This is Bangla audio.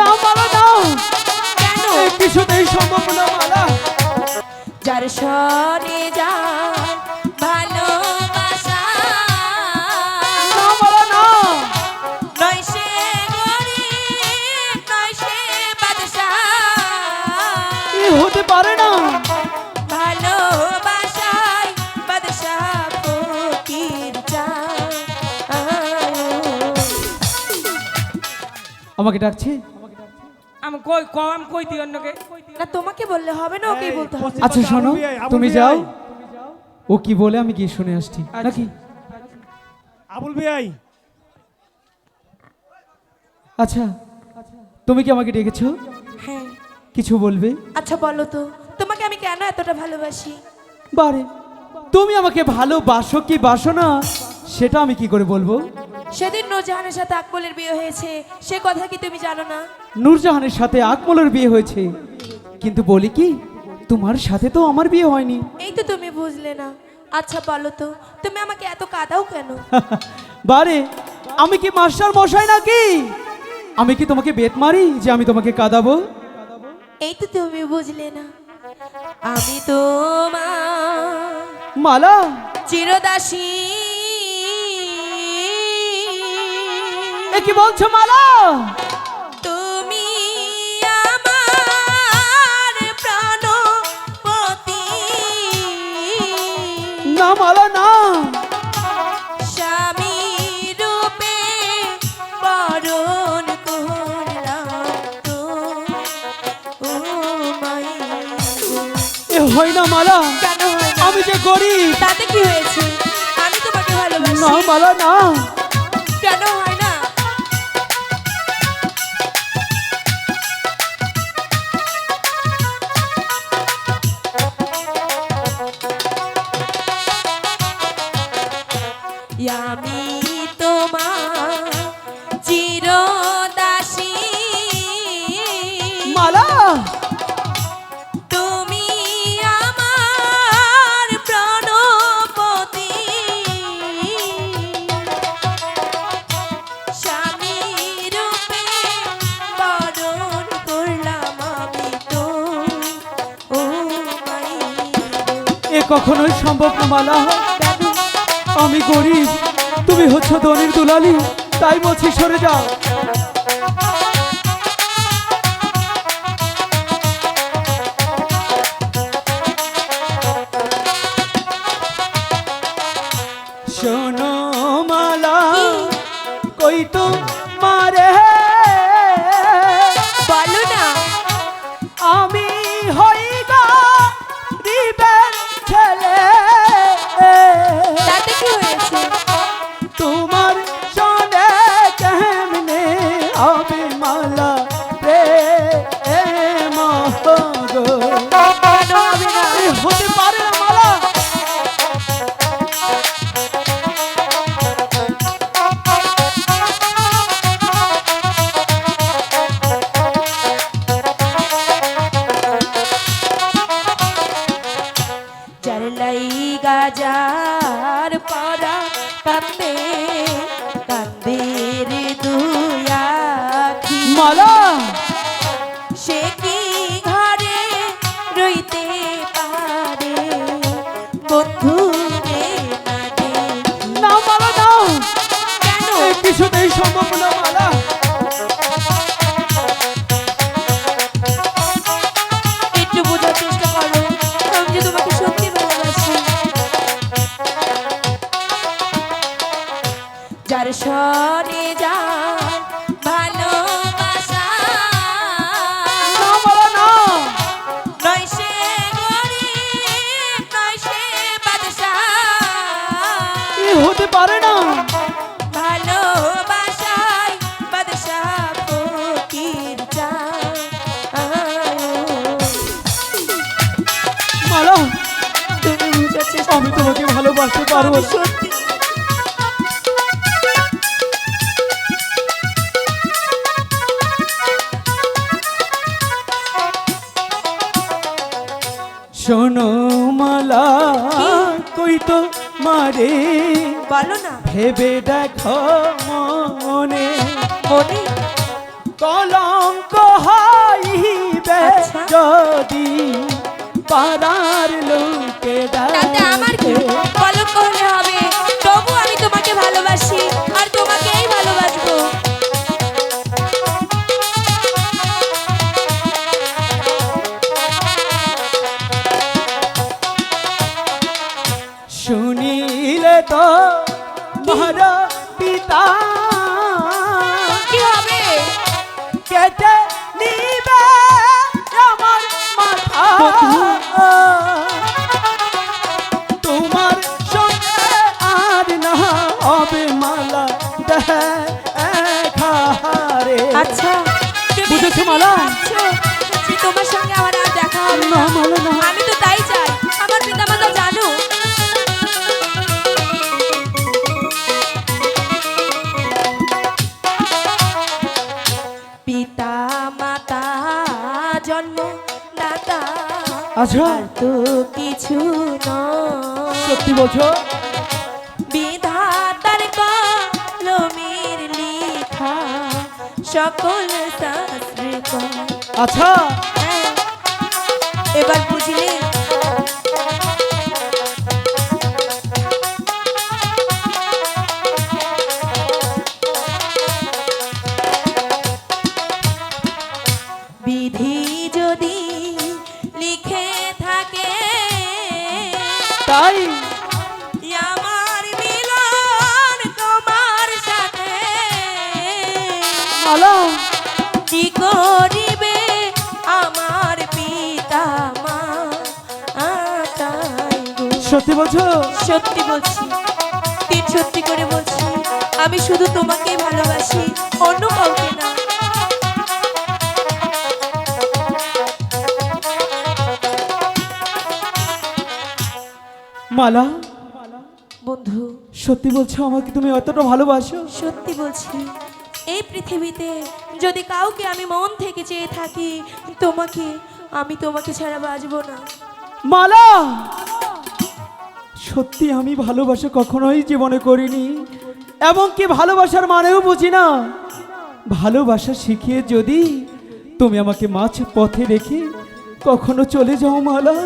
না মালা না কেন? কিছুতেই সম্ভব না মালা যার সরে বাদশা এ হতে পারে না। আমাকে ডাকছে? আমি কই কম কই দিই অন্যকে। না তোমাকে বললে হবে না ওকেই বলতে হবে। আচ্ছা শোনো তুমি যাও। ও কি বলে আমি গিয়ে শুনে আসছি। নাকি? আবুল ভাই আচ্ছা তুমি কি আমাকে ডেকেছো? হ্যাঁ। কিছু বলবে? আচ্ছা বলো তো তোমাকে আমি কেন এতটা ভালোবাসি? বারে তুমি আমাকে ভালোবাসো কি বাসো না সেটা আমি কি করে বলব? সেদিন নূরজাহানের সাথে আকবলের বিয়ে হয়েছে সে কথা কি তুমি জানো না? নূরজাহানের সাথে আকমলের বিয়ে হয়েছে। কিন্তু বলি কি তোমার সাথে তো আমার বিয়ে হয়নি। এই তো তুমি বুঝলে না। আচ্ছা বলো তো তুমি আমাকে এত কাঁদাও কেন? বারে আমি কি মাস্টার মশাই নাকি? আমি কি তোমাকে বেত মারি যে আমি তোমাকে কাঁদাবো? এই তো তুমি বুঝলে না। আমি তোমার মালা? চিরদাসী এ কি বলছো মালা? তুমি আমার প্রাণপতি। না মালা না। স্বামী রূপে বরণ হয় না মালা। না? আমি যে গরিব। তাতে কি হয়েছে? আমি তোমাকে না ভালোবাসি মালা না। আমি তোমার চিরদাসী। মালা! তুমি আমার প্রাণপতি। স্বামী রূপে বরণ করলাম আমি তো। ও এ কখনোই সম্ভব না মালা। আমি গরিব। তুমি হচ্ছ ধনির দুলালি তাই বলছি সরে যাও। চারলাই গাজার পরা কান্দে কান্দে রে দুয়াখি মালা! সরে যান ভালোবাসা। নয় সে গরিব নয় সে বাদশা এ হতে পারে না। ভালোবাসায় বাদশা ফকির চায় তুমি বুঝার আমি তোমাকে ভালোবাসতে পারব সত্যি? শোনো মালা কই তো মারে? বলো না। ভেবে দেখো মনে। মনে? কলঙ্ক হইবে আচ্ছা। যদি পাড়ার লোকে আচ্ছা। বুঝেছ মালা? তোমার সঙ্গে আমার আর দেখা হবে না। না মালা না। আমি তো তাই চাই। আমার পিতামাতা জানো। পিতা মাতা জন্ম দাতা। আচ্ছা। তো কিছু নয়। সত্যি বলছো? সকল শাস্ত্রে। আচ্ছা হ্যাঁ, এবার বুঝলে মালা কি করিবে আমার পিতা মা। সত্যি বলছো? সত্যি বলছি। তিন সত্যি করে বলছি আমি শুধু তোমাকেই ভালোবাসি অন্য কাউকে না। মালা বন্ধু সত্যি বলছো আমাকে তুমি অতটা ভালোবাসো? সত্যি বলছি এই পৃথিবীতে যদি কাউকে আমি মন থেকে চেয়ে থাকি, তোমাকে, আমি তোমাকে ছাড়া বাঁচবো না। মালা! সত্যি আমি ভালোবাসা কখনোই জীবনে করিনি, এমনকি ভালোবাসার মানেও বুঝি না। ভালোবাসা শিখিয়ে যদি তুমি আমাকে মাছ পথে রেখে কখনো চলে যাও মালা।